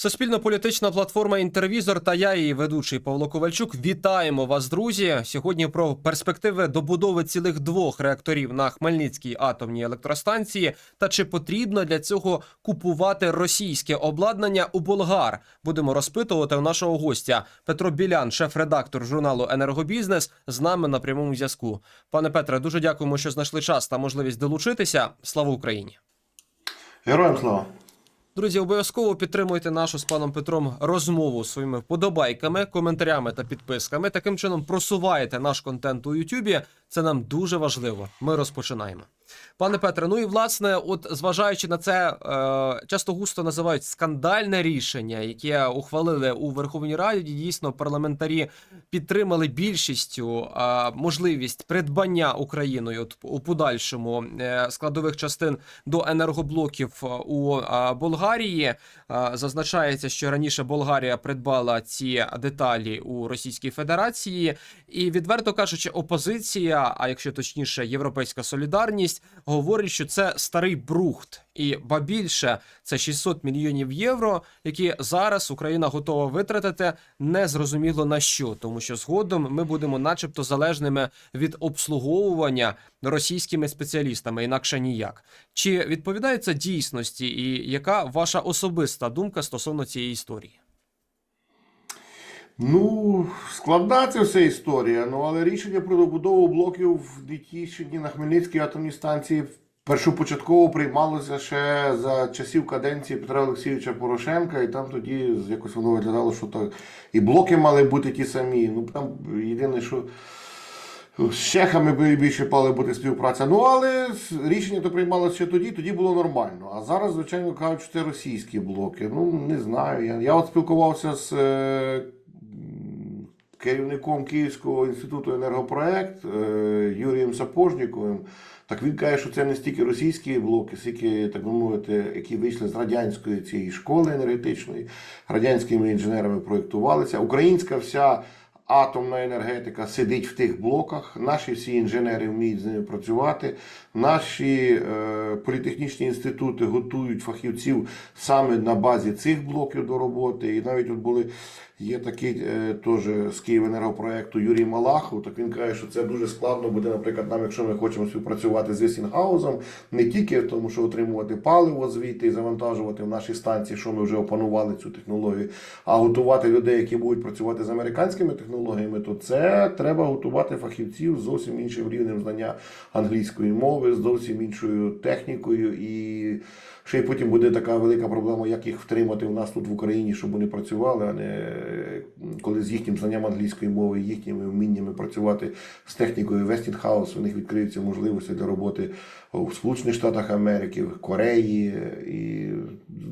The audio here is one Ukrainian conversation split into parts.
Суспільно-політична платформа Інтервізор та я, її ведучий Павло Ковальчук. Вітаємо вас, друзі. Сьогодні про перспективи добудови цілих двох реакторів на Хмельницькій атомній електростанції та чи потрібно для цього купувати російське обладнання у Болгар. Будемо розпитувати у нашого гостя Петро Білян, шеф-редактор журналу Енергобізнес, з нами на прямому зв'язку. Пане Петре, дуже дякуємо, що знайшли час та можливість долучитися. Слава Україні! Героям слава! Друзі, обов'язково підтримуйте нашу з паном Петром розмову своїми вподобайками, коментарями та підписками. Таким чином просуваєте наш контент у Ютубі. Це нам дуже важливо. Ми розпочинаємо. Пане Петре, ну і власне, от зважаючи на це, е, часто густо називають скандальне рішення, яке ухвалили у Верховній Раді. Дійсно, парламентарі підтримали більшістю е, можливість придбання Україною от, у подальшому е, складових частин до енергоблоків у е, Болгарії. Е, Зазначається, що раніше Болгарія придбала ці деталі у Російській Федерації, і відверто кажучи, опозиція, а якщо точніше, європейська солідарність, говорить, що це старий брухт, і ба більше це 600 мільйонів євро, які зараз Україна готова витратити незрозуміло на що, тому що згодом ми будемо, начебто, залежними від обслуговування російськими спеціалістами, інакше ніяк. Чи відповідає дійсності, і яка ваша особиста думка стосовно цієї історії? Ну, складна це вся історія, ну але рішення про добудову блоків в Нетішині на Хмельницькій атомній станції першопочатково приймалося ще за часів каденції Петра Олексійовича Порошенка, і там тоді якось воно виглядало, що так і блоки мали бути ті самі. Ну там єдине, що. З чехами більше мала бути співпраця. Ну, але рішення то приймалося ще тоді, тоді було нормально. А зараз, звичайно, кажуть, що це російські блоки. Ну, не знаю. Я, я от спілкувався з е, керівником Київського інституту енергопроект е, Юрієм Сапожніковим. Так він каже, що це не стільки російські блоки, скільки, так би мовити, які вийшли з радянської цієї школи енергетичної, радянськими інженерами проєктувалися. Українська вся атомна енергетика сидить в тих блоках. Наші всі інженери вміють з ними працювати. Наші е, політехнічні інститути готують фахівців саме на базі цих блоків до роботи. І навіть от були є такий е, теж з Київенергопроекту Юрій Малахов. Так він каже, що це дуже складно буде, наприклад, нам, якщо ми хочемо співпрацювати з Вестінгаузом, не тільки в тому, що отримувати паливо звідти і завантажувати в наші станції, що ми вже опанували цю технологію, а готувати людей, які будуть працювати з американськими технологіями, то це треба готувати фахівців з зовсім іншим рівнем знання англійської мови, з зовсім іншою технікою. І ще й потім буде така велика проблема, як їх втримати у нас тут в Україні, щоб вони працювали, а не коли з їхнім знанням англійської мови, їхніми вміннями працювати з технікою Westinghouse, у них відкриються можливості для роботи в Сполучених Штатах Америки, в Кореї. І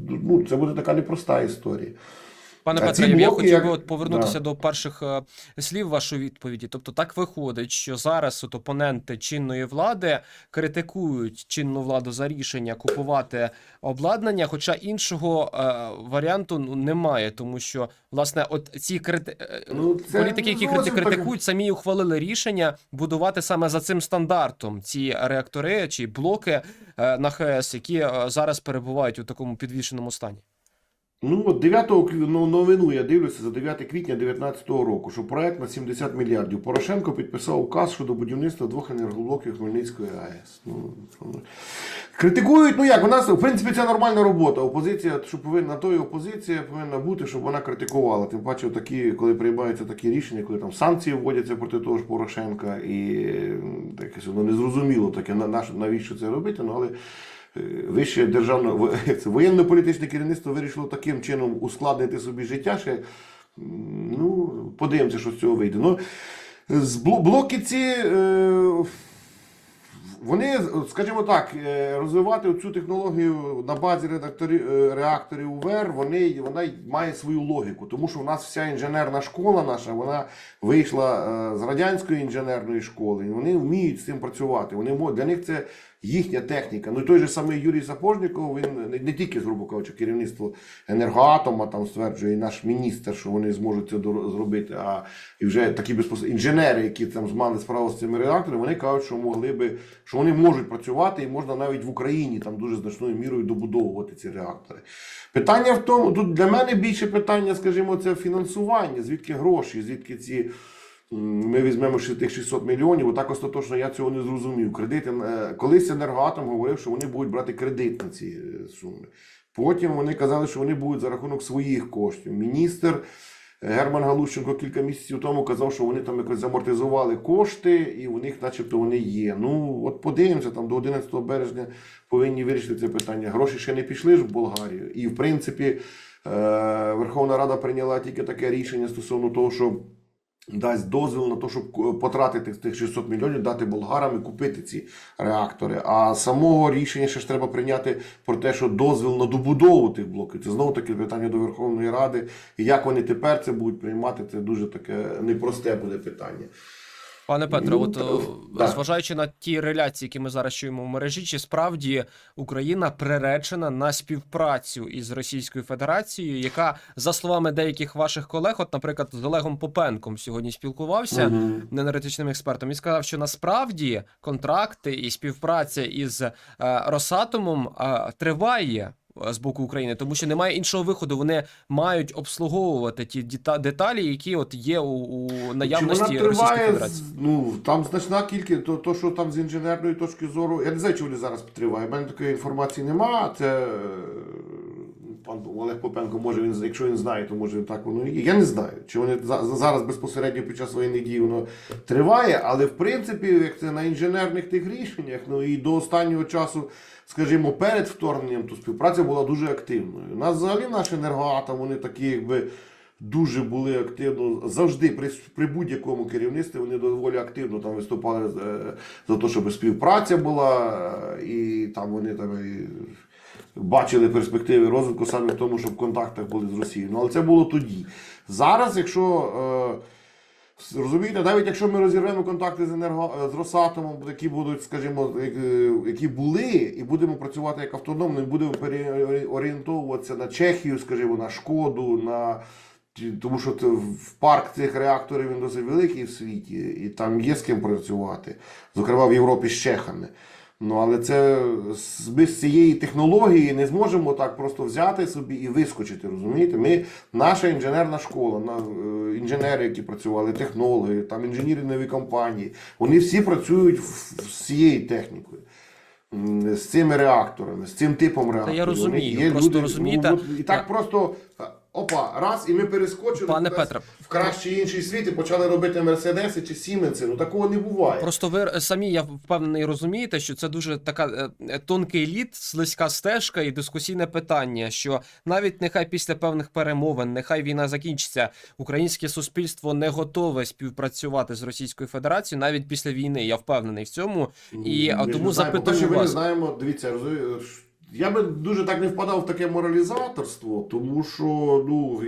ну, це буде така непроста історія. Пане А Петре, ці я хотів би от повернутися Да. до перших е, слів вашої відповіді. Тобто, так виходить, що зараз от опоненти чинної влади критикують чинну владу за рішення купувати обладнання, хоча іншого е, варіанту ну, немає, тому що власне, от ці крити... е, Ну, це політики, які крити- критикують, самі ухвалили рішення будувати саме за цим стандартом ці реактори чи блоки е, на ХС, які е, зараз перебувають у такому підвішеному стані. Ну, от 9 квітня, ну, новину я дивлюся за 9 квітня 2019 року, що проект на 70 мільярдів. Порошенко підписав указ щодо будівництва двох енергоблоків Хмельницької АЕС. Ну, критикують, ну як, у нас, в принципі, це нормальна робота. Опозиція, що повинна, то і опозиція повинна бути, щоб вона критикувала. Тим паче, такі, коли приймаються такі рішення, коли там санкції вводяться проти того ж Порошенка, і таке воно незрозуміло таке, на, на, навіщо це робити, ну, але. Вище державне воєнно-політичне керівництво вирішило таким чином ускладнити собі життя. Ще, ну, подивимося, що з цього вийде. Ну, з блоки ці, е, вони, скажімо так, е, розвивати цю технологію на базі е, реакторів УВР, вони, вона має свою логіку. Тому що в нас вся інженерна школа наша, вона вийшла з радянської інженерної школи. Вони вміють з цим працювати. Вони, для них це їхня техніка. Ну і той же самий Юрій Сапожніков, він не, тільки, грубо кажучи, керівництво енергоатома там стверджує, і наш міністр, що вони зможуть це зробити. А і вже такі безпосередньо інженери, які там мали справу з цими реакторами, вони кажуть, що могли би, що вони можуть працювати, і можна навіть в Україні там дуже значною мірою добудовувати ці реактори. Питання в тому, тут для мене більше питання, скажімо, це фінансування, звідки гроші, звідки ці. Ми візьмемо ще тих 600 мільйонів. Отак остаточно я цього не зрозумів. Кредити е, колись енергоатом говорив, що вони будуть брати кредит на ці е, суми. Потім вони казали, що вони будуть за рахунок своїх коштів. Міністр е, Герман Галущенко кілька місяців тому казав, що вони там якось замортизували кошти, і у них, начебто, вони є. Ну от подивимося, там до 11 березня повинні вирішити це питання. Гроші ще не пішли ж в Болгарію. І в принципі, Верховна Рада прийняла тільки таке рішення стосовно того, що дасть дозвіл на те, щоб потратити тих 600 мільйонів, дати болгарам і купити ці реактори. А самого рішення ще ж треба прийняти про те, що дозвіл на добудову тих блоків. Це знову таки питання до Верховної Ради. І як вони тепер це будуть приймати, це дуже таке непросте буде питання. Пане Петро, Ну, от та- е, да. зважаючи на ті реляції, які ми зараз чуємо в мережі, чи справді Україна приречена на співпрацю із Російською Федерацією, яка, за словами деяких ваших колег, от, наприклад, з Олегом Попенком сьогодні спілкувався, Мгм. енергетичним експертом, він сказав, що насправді контракти і співпраця із е, Росатомом е, триває. Е, З боку України, тому що немає іншого виходу. Вони мають обслуговувати ті деталі, які от є у, у наявності Чи вона Російської Федерації. ну, там значна кількість, то, то, що там з інженерної точки зору, я не знаю, чи вони зараз триває. У мене такої інформації нема. Це е, пан Олег Попенко, може він, якщо він знає, то може так воно і. Я не знаю, чи вони за- за- зараз безпосередньо під час воєнних дій воно триває, але в принципі, як це на інженерних тих рішеннях, ну і до останнього часу, скажімо, перед вторгненням, то співпраця була дуже активною. У нас взагалі наш енергоатом, вони такі, якби дуже були активно завжди при, при будь-якому керівництві вони доволі активно там виступали е, за те, щоб співпраця була, е, і там вони там бачили перспективи розвитку саме в тому, щоб в контактах були з Росією. Ну але це було тоді. Зараз, якщо е, Розумієте, навіть якщо ми розірвемо контакти з енерго з Росатомом, які будуть, скажімо, е, які були, і будемо працювати як автономно, і будемо переорієнтовуватися на Чехію, скажімо, на шкоду, на тому що в парк цих реакторів він досить великий в світі, і там є з ким працювати, зокрема в Європі з чехами. Ну, але це ми з цієї технології не зможемо так просто взяти собі і вискочити. Розумієте? Ми, наша інженерна школа, на, е, інженери, які працювали, технологи, там інженерні компанії, вони всі працюють з цією технікою. З цими реакторами, з цим типом реакторів. розумію, Вони- просто розумієте, ну, і так просто опа, раз, і ми перескочили Пане кудись Петре. в кращий інший світ і почали робити мерседеси чи сіменси. Ну такого не буває. Просто ви самі, я впевнений, розумієте, що це дуже така е, е, тонкий лід, слизька стежка і дискусійне питання. Що навіть нехай після певних перемовин, нехай війна закінчиться, українське суспільство не готове співпрацювати з Російською Федерацією навіть після війни. Я впевнений в цьому. І Ми тому запитую ми не знаємо, дивіться, розумієте, ш- я би дуже так не впадав в таке моралізаторство, тому що ну,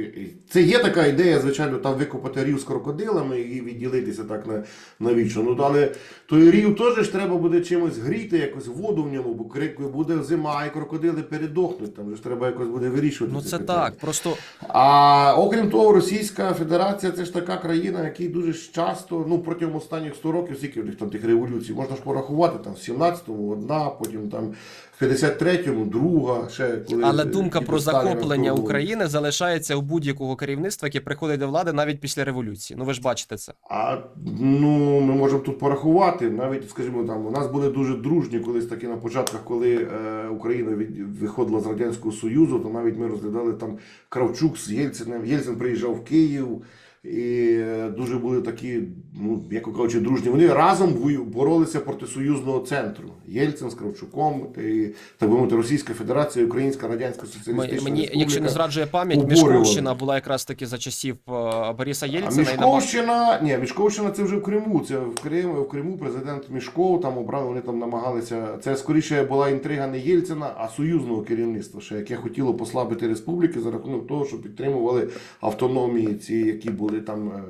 це є така ідея, звичайно, там викопати рів з крокодилами і відділитися так на, навічно. Ну, але той рів теж ж треба буде чимось гріти, якось воду в ньому, бо буде зима, і крокодили передохнуть. Там же ж треба якось буде вирішувати. Ну це питання. так. Просто А окрім того, Російська Федерація це ж така країна, якій дуже часто, ну протягом останніх 100 років, скільки в них там тих революцій, можна ж порахувати, там в 17-му одна, потім там 53-му друга, ще коли але думка про захоплення. України залишається у будь-якого керівництва, яке приходить до влади навіть після революції. Ну ви ж бачите це. А ну ми можемо тут порахувати. Навіть, скажімо, там у нас були дуже дружні колись такі на початках, коли е, Україна від, виходила з Радянського Союзу, то навіть ми розглядали там Кравчук з Єльциним. Єльцин приїжджав в Київ. І е, дуже були такі, ну як кажучи, дружні. Вони разом боролися проти союзного центру. Єльцин з Кравчуком, і так би мовити, Російська Федерація, Українська Радянська Соціалістична Мені, Республіка. якщо не зраджує пам'ять. Мішковщина була якраз таки за часів е, Бориса А Єльцина. і Мішковщина, ні, Мішковщина це вже в Криму. Це в Криму, в Криму президент Мішков там обрали, вони там намагалися. Це скоріше була інтрига не Єльцина, а союзного керівництва, ще яке хотіло послабити республіки за рахунок того, що підтримували автономії ці, які були були там, е,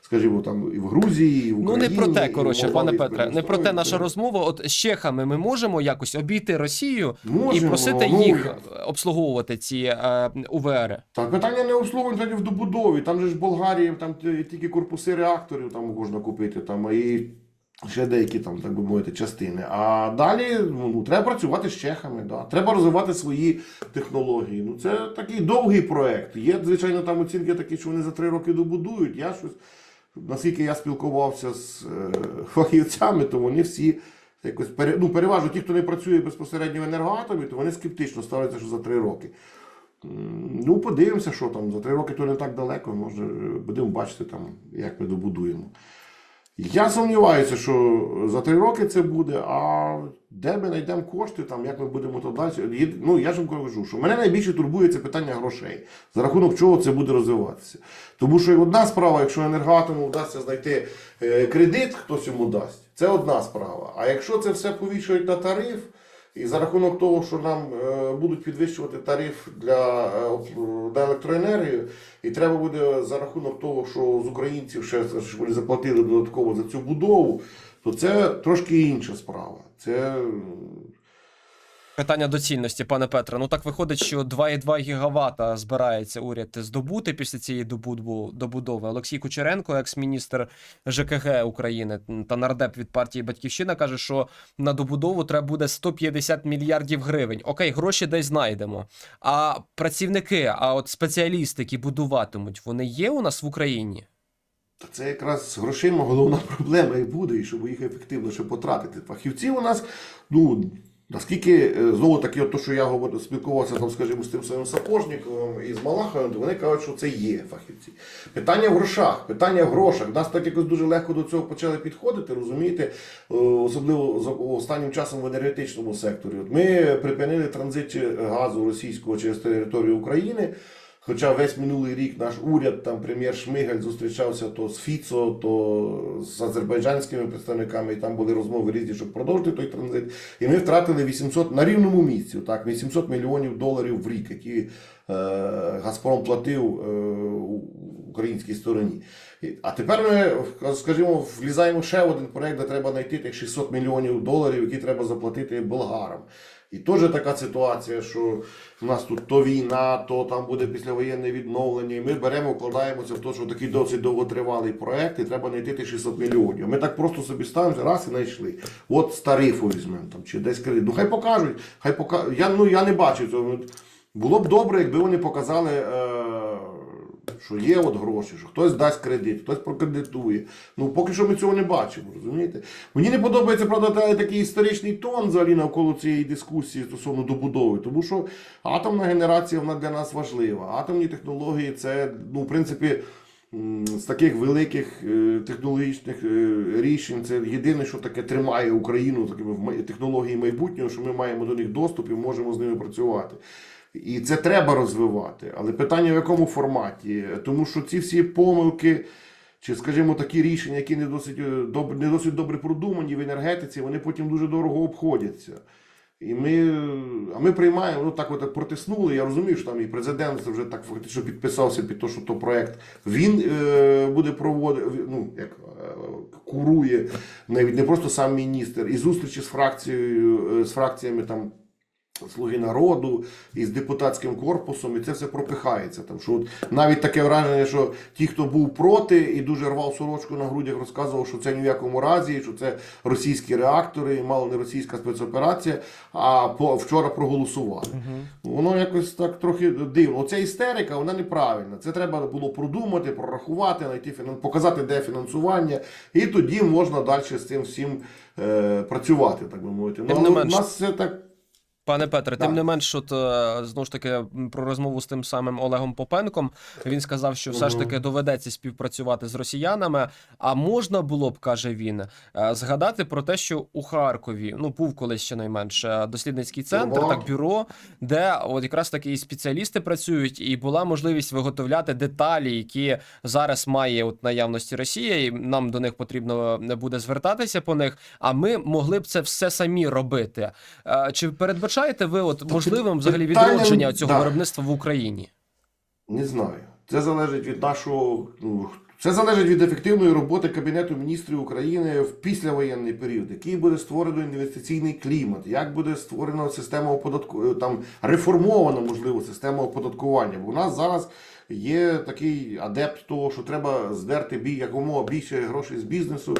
скажімо, там і в Грузії, і в Ну не про те, коротше, пане Петре, не про те наша розмова. От з чехами ми можемо якось обійти Росію і просити ну, їх обслуговувати ці е, УВР. Так, питання не обслуговування в добудові. Там же ж Болгарії там тільки корпуси реакторів там можна купити, там, і ще деякі там, так би мовити, частини. А далі ну, треба працювати з чехами, да. треба розвивати свої технології. Ну, це такий довгий проект. Є, звичайно, там оцінки такі, що вони за три роки добудують. Я щось, наскільки я спілкувався з е, фахівцями, то вони всі. Якось пере, ну, переважно ті, хто не працює безпосередньо в енергоатомі, то вони скептично ставляться, що за три роки. Ну, подивимося, що там. За три роки то не так далеко, може, будемо бачити, там, як ми добудуємо. Я сумніваюся, що за три роки це буде, а де ми знайдемо кошти, там, як ми будемо то далі. Ну, я ж вам кажу, що мене найбільше турбує це питання грошей, за рахунок чого це буде розвиватися. Тому що одна справа, якщо енергоатому вдасться знайти е, кредит, хтось йому дасть, це одна справа. А якщо це все повішують на тариф, і за рахунок того, що нам е, будуть підвищувати тариф для, е, об- на електроенергію, і треба буде за рахунок того, що з українців ще вони заплатили додатково за цю будову, то це трошки інша справа. Це Питання доцільності, пане Петре. Ну так виходить, що 2,2 гігавата збирається уряд здобути після цієї добудови. Олексій Кучеренко, екс-міністр ЖКГ України та нардеп від партії Батьківщина, каже, що на добудову треба буде 150 мільярдів гривень. Окей, гроші десь знайдемо. А працівники, а от спеціалісти, які будуватимуть, вони є у нас в Україні? Та це якраз з грошима головна проблема і буде, і щоб їх ефективно ще потратити. Фахівці у нас, ну. Наскільки е, знову таки, от то, що я говорю, спілкувався там, скажімо, з тим своїм сапожником і з Малаховим, вони кажуть, що це є фахівці. Питання в грошах, питання в грошах. Нас так якось дуже легко до цього почали підходити, розумієте, Е, особливо за- останнім часом в енергетичному секторі. От ми припинили транзит газу російського через територію України. Хоча весь минулий рік наш уряд, там прем'єр Шмигаль зустрічався то з Фіцо, то з азербайджанськими представниками, і там були розмови різні, щоб продовжити той транзит. І ми втратили 800 на рівному місці, так, 800 мільйонів доларів в рік, які е, Газпром платив е, українській стороні. А тепер ми, скажімо, влізаємо ще в один проект, де треба знайти тих 600 мільйонів доларів, які треба заплатити болгарам. І теж така ситуація, що в нас тут то війна, то там буде післявоєнне відновлення. І ми беремо, вкладаємося в те, що такий досить довготривалий проект, і треба знайти тих 600 мільйонів. Ми так просто собі ставимося, раз і знайшли. От з тарифу візьмемо там, чи десь кредит. Ну хай покажуть, хай покажуть. я, ну, я не бачу цього. Було б добре, якби вони показали. Е... Що є от гроші, що хтось дасть кредит, хтось прокредитує. Ну поки що ми цього не бачимо, розумієте? Мені не подобається, правда, такий історичний тон взагалі навколо цієї дискусії стосовно добудови, тому що атомна генерація вона для нас важлива. Атомні технології це, ну, в принципі, з таких великих е, технологічних е, рішень це єдине, що таке тримає Україну такими технології майбутнього, що ми маємо до них доступ і можемо з ними працювати. І це треба розвивати. Але питання в якому форматі? Тому що ці всі помилки, чи, скажімо, такі рішення, які не досить е, не досить добре продумані в енергетиці, вони потім дуже дорого обходяться. І ми, а ми приймаємо, ну так от протиснули. Я розумію, що там і президент вже так фактично підписався під те, що то проект він е, буде проводити, ну як е, курує навіть не просто сам міністр, і зустрічі з фракцією, е, з фракціями там. Слуги народу і з депутатським корпусом, і це все пропихається. Там що от навіть таке враження, що ті, хто був проти і дуже рвав сорочку на грудях, розказував, що це ні в якому разі, що це російські реактори, і мало не російська спецоперація. А по вчора проголосували. Воно якось так трохи дивно. Оця істерика, вона неправильна. Це треба було продумати, прорахувати, знайти показати, де фінансування, і тоді можна далі з цим всім е, працювати, так би мовити. Ну, але у нас це так. Пане Петре, тим не менш, от е, знову ж таки про розмову з тим самим Олегом Попенком. Він сказав, що все ж таки доведеться співпрацювати з росіянами. А можна було б, каже він, е, згадати про те, що у Харкові ну був колись щонайменше дослідницький центр, так бюро, де от якраз таки і спеціалісти працюють, і була можливість виготовляти деталі, які зараз має от наявності Росія, і нам до них потрібно не буде звертатися по них. А ми могли б це все самі робити. Е, Чи передбачаєте ви от можливим взагалі питання- відродження цього да. виробництва в Україні? Не знаю. Це залежить від нашого. Ну, це залежить від ефективної роботи Кабінету міністрів України в післявоєнний період, який буде створено інвестиційний клімат, як буде створена система оподатку... там реформована, можливо, система оподаткування. Бо у нас зараз є такий адепт того, що треба здерти бій якомога більше грошей з бізнесу.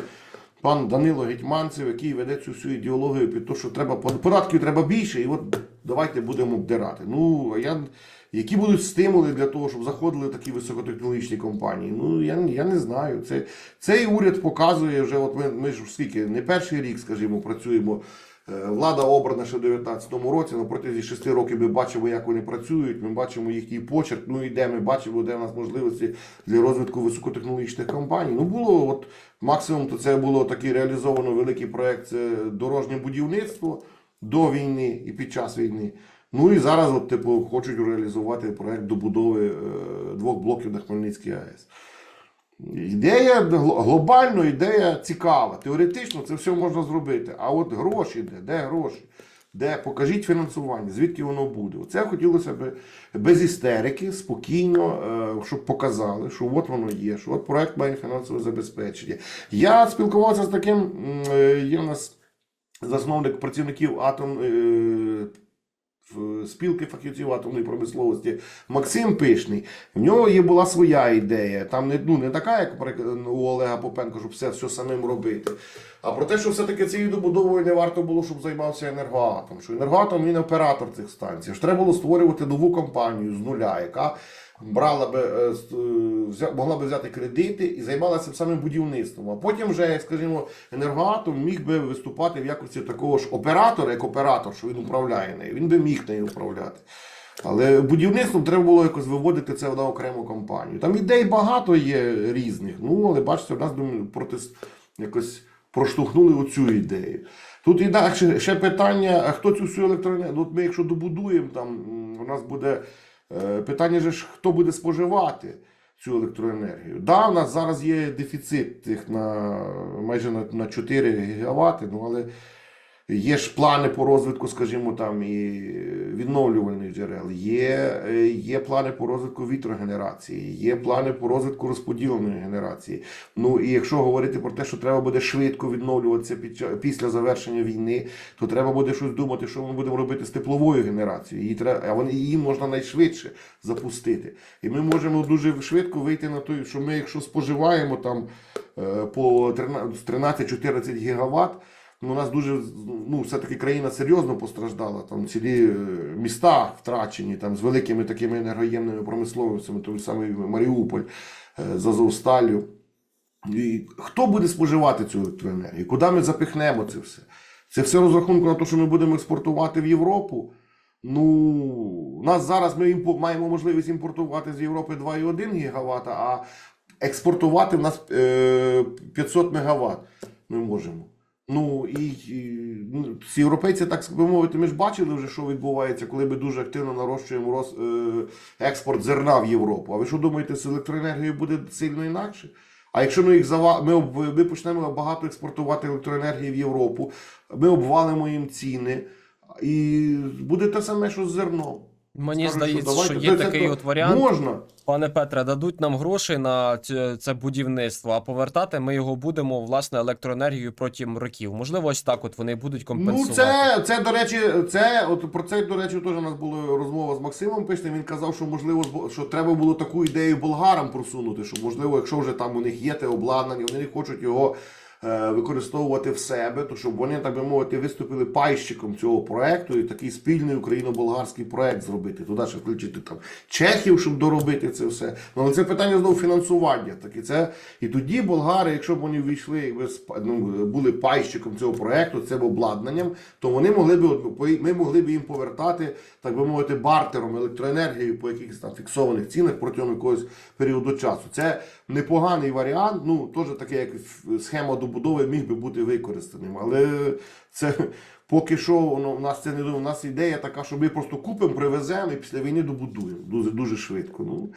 Пан Данило Гетьманцев, який веде цю всю ідеологію під те, що треба податків треба більше, і от давайте будемо обдирати. Ну а я які будуть стимули для того, щоб заходили такі високотехнологічні компанії? Ну я, я не знаю. Це, цей уряд показує вже. От ми, ми ж скільки не перший рік, скажімо, працюємо. Е, Влада обрана ще в 2019 році. На протязі 6 років ми бачимо, як вони працюють. Ми бачимо їхній почерк. Ну і де ми бачимо, де в нас можливості для розвитку високотехнологічних компаній. Ну було от максимум, то це було такий реалізовано великий проект. Це дорожнє будівництво до війни і під час війни. Ну і зараз, от, типу, хочуть реалізувати проект добудови е, двох блоків на Хмельницькій АЕС. Ідея гл- глобально, ідея цікава. Теоретично це все можна зробити. А от гроші де? Де гроші? Де покажіть фінансування, звідки воно буде? Це хотілося б без істерики, спокійно, е, щоб показали, що от воно є, що от проект має фінансове забезпечення. Я спілкувався з таким, е, є у нас засновник працівників атом. Е, в- спілки фахівців атомної промисловості Максим Пишний. В нього є була своя ідея. Там не, ну, не така, як у Олега Попенко, щоб все, все самим робити. А про те, що все-таки цією добудовою не варто було, щоб займався енергоатом. Що енергоатом він оператор цих станцій. Що треба було створювати нову компанію з нуля, яка брала би, е, е, могла би взяти кредити і займалася б самим будівництвом. А потім вже, скажімо, енергоатом міг би виступати в якості такого ж оператора, як оператор, що він управляє нею. Він би міг нею управляти. Але будівництвом треба було якось виводити це на окрему компанію. Там ідей багато є різних. Ну, але бачите, в нас думаю, проти якось проштовхнули оцю ідею. Тут інакше ще питання: а хто цю всю електроенергію? Ну, От ми, якщо добудуємо, там у нас буде питання, же ж, хто буде споживати цю електроенергію. Да, у нас зараз є дефіцит тих на майже на, на 4 гігавати, ну але. Є ж плани по розвитку, скажімо, там і відновлювальних джерел, є, е, є плани по розвитку вітрогенерації, є плани по розвитку розподіленої генерації. Ну і якщо говорити про те, що треба буде швидко відновлюватися під після завершення війни, то треба буде щось думати, що ми будемо робити з тепловою генерацією. Її треба, а вони її можна найшвидше запустити. І ми можемо дуже швидко вийти на той, що ми, якщо споживаємо там е, по 13-14 гігаватт, Ну, у нас дуже ну, все-таки країна серйозно постраждала. Там цілі е, міста втрачені там, з великими такими енергоємними промисловцями, той самий Маріуполь е, з Азовсталлю. І хто буде споживати цю електроенергію? Куди ми запихнемо це все? Це все розрахунку на те, що ми будемо експортувати в Європу. Ну, у нас зараз ми імпо- маємо можливість імпортувати з Європи 2,1 гігавата, а експортувати в нас е, 500 мегаватт ми можемо. Ну і, і ну, європейці, так би мовити, ми ж бачили вже, що відбувається, коли ми дуже активно нарощуємо роз, е, експорт зерна в Європу. А ви що думаєте, з електроенергією буде сильно інакше? А якщо ми їх зава... ми, об... ми почнемо багато експортувати електроенергії в Європу, ми обвалимо їм ціни, і буде те саме, що з зерном. Мені Скажуть, здається, що, давайте, є це- такий це- от варіант. Можна. Пане Петре, дадуть нам гроші на ць- це будівництво, а повертати ми його будемо власне електроенергією протягом років. Можливо, ось так от вони будуть Ну, це, це, до речі, це, от про це, до речі, теж у нас була розмова з Максимом Пишним. Він казав, що можливо, що треба було таку ідею болгарам просунути, що можливо, якщо вже там у них є те обладнання, вони не хочуть його використовувати в себе, то щоб вони, так би мовити, виступили пайщиком цього проекту і такий спільний україно-болгарський проект зробити. Туди ще включити там чехів, щоб доробити це все. Ну, але це питання знову фінансування. Так, і, це, і тоді болгари, якщо б вони війшли, якби ну, були пайщиком цього проекту, цим обладнанням, то вони могли б ми могли б їм повертати, так би мовити, бартером електроенергію по якихось там фіксованих цінах протягом якогось періоду часу. Це непоганий варіант. Ну теж таке, як схема добудови міг би бути використаним. Але це поки що воно в нас це не у нас ідея така, що ми просто купимо, привеземо і після війни добудуємо дуже дуже швидко. Ну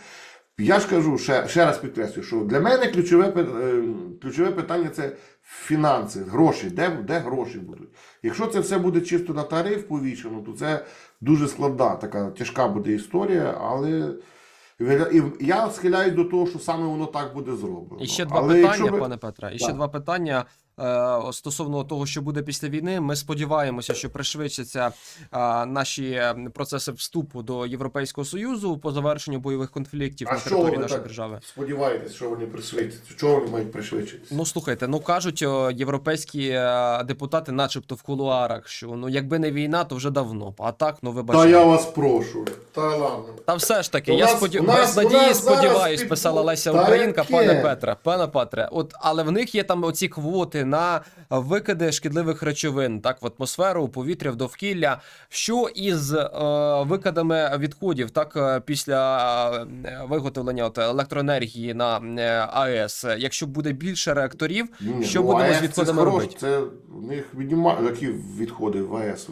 я ж кажу, ще, ще раз підкреслюю, що для мене ключове, е, ключове питання це фінанси, гроші. Де, де гроші будуть? Якщо це все буде чисто на тариф повішено, то це дуже складна, така тяжка буде історія, але І я схиляюсь до того, що саме воно так буде зроблено. І ще два Але питання, якщо пане Петре. І ще два питання. Е, стосовно того, що буде після війни, ми сподіваємося, що пришвидшаться наші е, процеси вступу до Європейського союзу по завершенню бойових конфліктів А на території нашої так держави. сподіваєтесь, що вони пришвидшаться? Чого вони мають пришвидшитися? Ну слухайте, ну кажуть європейські е, депутати, начебто в кулуарах, що ну якби не війна, то вже давно. А так, ну Та вибачте. я вас прошу. Та ладно. Та все ж таки, У я нас- сподів... нас- без надії нас сподіваюсь, під- писала Леся Та Українка, яке? пане Петре, пане Петре. От, але в них є там оці квоти на викиди шкідливих речовин, так, в атмосферу, у повітря, в довкілля. Що із е, викидами відходів, так, е, після е, виготовлення от, електроенергії на е, АЕС, якщо буде більше реакторів, Ні, що ну, будемо АЕС з це відходами хорош, робити? Це в них віднімають які відходи в АЕС.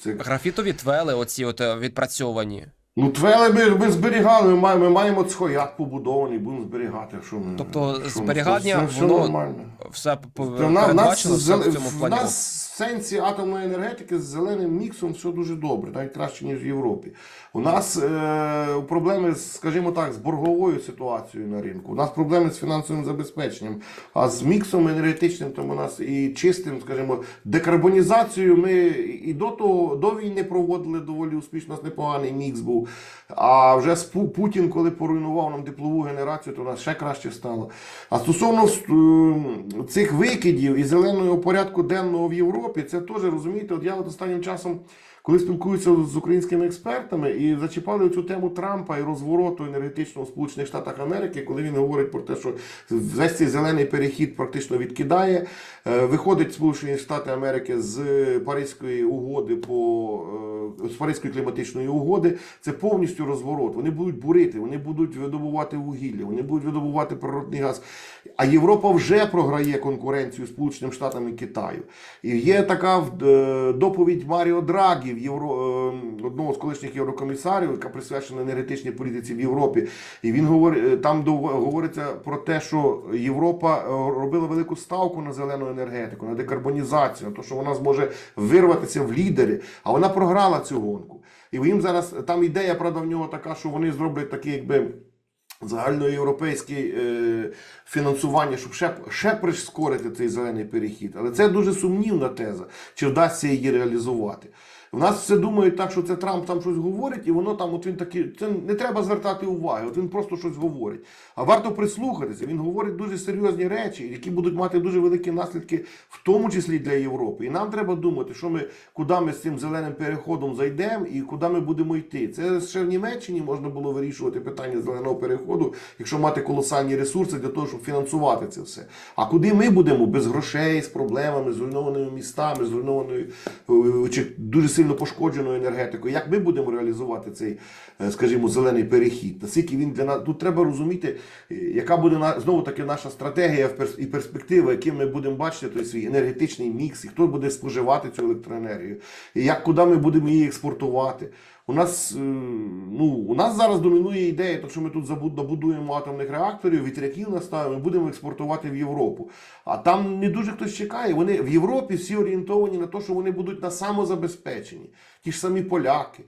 Це Графітові твели, оці от відпрацьовані. Ну, твели ми, ми зберігали, ми маємо, ми маємо цхояк побудований, будемо зберігати. Що ми, Тобто що ми- зберігання, це все воно нормально. Все Та в на- в нас, передбачено все в цьому в плані. нас сенсі атомної енергетики з зеленим міксом все дуже добре, навіть краще, ніж в Європі. У нас е, проблеми, скажімо так, з борговою ситуацією на ринку. У нас проблеми з фінансовим забезпеченням. А з міксом енергетичним там у нас і чистим, скажімо, декарбонізацією ми і до того до війни проводили доволі успішно, у нас непоганий мікс був. А вже Путін, коли поруйнував нам теплову генерацію, то у нас ще краще стало. А стосовно е, цих викидів і зеленого порядку денного в Європі, це теж розумієте, от я от останнім часом. Коли спілкуюся з українськими експертами і зачіпали цю тему Трампа і розвороту енергетичного в Сполучених Штатах Америки, коли він говорить про те, що весь цей зелений перехід практично відкидає, е, виходить Сполучені Штати Америки з Паризької угоди по е, з Паризької кліматичної угоди, це повністю розворот. Вони будуть бурити, вони будуть видобувати вугілля, вони будуть видобувати природний газ. А Європа вже програє конкуренцію Сполученим Штатам і Китаю. І є така е, доповідь Маріо Драгі, в Євро, е, одного з колишніх єврокомісарів, яка присвячена енергетичній політиці в Європі. І він говорить, е, там говориться про те, що Європа е, робила велику ставку на зелену енергетику, на декарбонізацію, на те, що вона зможе вирватися в лідери, а вона програла цю гонку. І їм зараз там ідея, правда, в нього така, що вони зроблять такий, якби. Загальноєвропейське е, фінансування, щоб ще, ще прискорити цей зелений перехід. Але це дуже сумнівна теза, чи вдасться її реалізувати. У нас все думають так, що це Трамп там щось говорить, і воно там, от він такий, це не треба звертати уваги, от він просто щось говорить. А варто прислухатися. Він говорить дуже серйозні речі, які будуть мати дуже великі наслідки, в тому числі для Європи. І нам треба думати, що ми, куди ми з цим зеленим переходом зайдемо і куди ми будемо йти. Це ще в Німеччині можна було вирішувати питання зеленого переходу, якщо мати колосальні ресурси для того, щоб фінансувати це все. А куди ми будемо без грошей, з проблемами, з зруйнованими містами, зруйнованою е, чи дуже сильно пошкодженою енергетикою? Як ми будемо реалізувати цей, е, скажімо, зелений перехід? Наскільки він для нас тут треба розуміти, е, яка буде знову таки наша стратегія і перспектива, яким ми будемо бачити той свій енергетичний мікс, і хто буде споживати цю електроенергію, і як куди ми будемо її експортувати. У нас, е, ну, у нас зараз домінує ідея, то що ми тут добудуємо атомних реакторів, вітряків наставимо і будемо експортувати в Європу. А там не дуже хтось чекає. Вони в Європі всі орієнтовані на те, що вони будуть на самозабезпеченні. Ті ж самі поляки.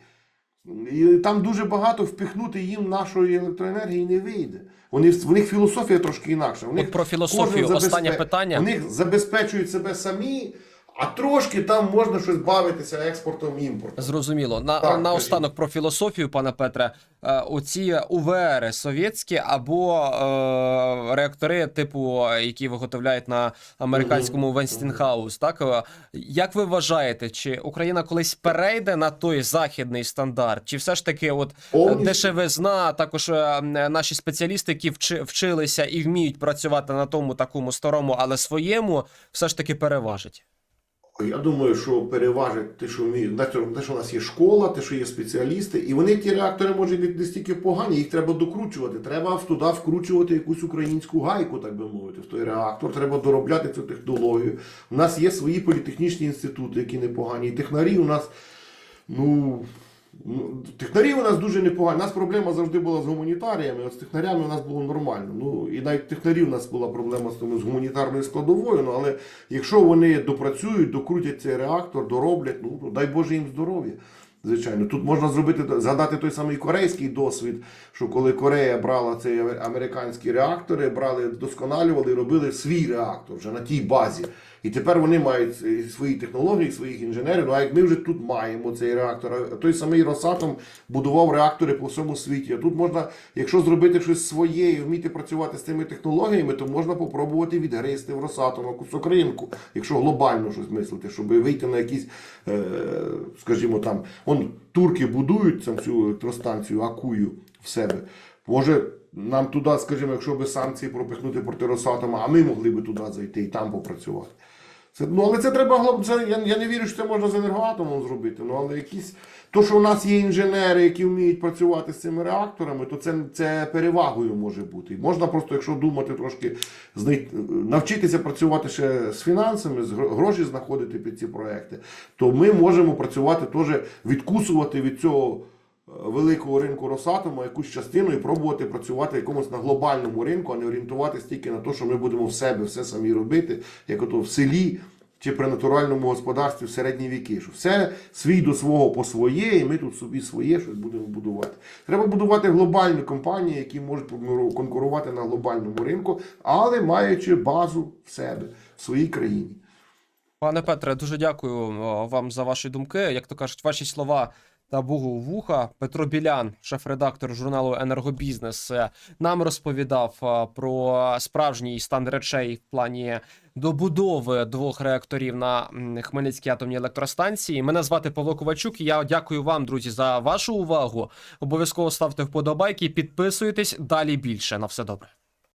І там дуже багато впихнути їм нашої електроенергії не вийде. Вони, в них філософія трошки інакша. У них про філософію кожен останнє питання. У них забезпечують себе самі, а трошки там можна щось бавитися експортом імпортом. Зрозуміло. На, Так, на останок про філософію, пане Петре, Е, оці УВР совєтські або е, реактори, типу, які виготовляють на американському Венстінхаус, так е, як ви вважаєте, чи Україна колись перейде на той західний стандарт, чи все ж таки, от е, Повністю. дешевизна, також наші спеціалісти, які вчи, вчилися і вміють працювати на тому такому старому, але своєму, все ж таки переважить? Я думаю, що переважить те, що вміють, те, що- у нас є школа, те, що є спеціалісти, і вони ті реактори можуть не не стільки погані, їх треба докручувати. Треба туди вкручувати якусь українську гайку, так би мовити, в той реактор. Треба доробляти цю технологію. У нас є свої політехнічні інститути, які непогані. І технарі у нас, ну. Ну, технарі у нас дуже непогані. У нас проблема завжди була з гуманітаріями, от з технарями у нас було нормально. Ну і навіть технарі у нас була проблема з, тому, з гуманітарною складовою. Ну, але якщо вони допрацюють, докрутять цей реактор, дороблять, ну то дай Боже їм здоров'я. Звичайно, тут можна зробити згадати той самий корейський досвід, що коли Корея брала ці американські реактори, брали, вдосконалювали, робили свій реактор вже на тій базі. І тепер вони мають е, свої технології, своїх інженерів. Ну а як ми вже тут маємо цей реактор, той самий Росатом будував реактори по всьому світі. А тут можна, якщо зробити щось своє і вміти працювати з цими технологіями, то можна попробувати відгризти в Росатома кусок ринку, якщо глобально щось мислити, щоб вийти на якісь, е, скажімо там, он турки будують там цю електростанцію Акую в себе. Може, нам туди, скажімо, якщо би санкції пропихнути проти Росатома, а ми могли би туди зайти і там попрацювати. Це, ну, але це треба це, я, я не вірю, що це можна з енергоатомом зробити. Ну, але якісь. То, що у нас є інженери, які вміють працювати з цими реакторами, то це, це перевагою може бути. Можна просто, якщо думати трошки, знай... навчитися працювати ще з фінансами, з гро- гроші знаходити під ці проекти, то ми можемо працювати теж, відкусувати від цього великого ринку Росатому якусь частину і пробувати працювати якомусь на глобальному ринку, а не орієнтуватися тільки на те, що ми будемо в себе все самі робити, як ото в селі чи при натуральному господарстві в середні віки. Що все свій до свого по своє, і ми тут собі своє щось будемо будувати. Треба будувати глобальні компанії, які можуть конкурувати на глобальному ринку, але маючи базу в себе, в своїй країні. Пане Петре, дуже дякую вам за ваші думки. Як то кажуть, ваші слова та Богу в вуха. Петро Білян, шеф-редактор журналу Енергобізнес, е, нам розповідав е, про справжній стан речей в плані добудови двох реакторів на Хмельницькій атомній електростанції. Мене звати Павло Ковачук. і Я дякую вам, друзі, за вашу увагу. Обов'язково ставте вподобайки, підписуйтесь. Далі більше. На все добре.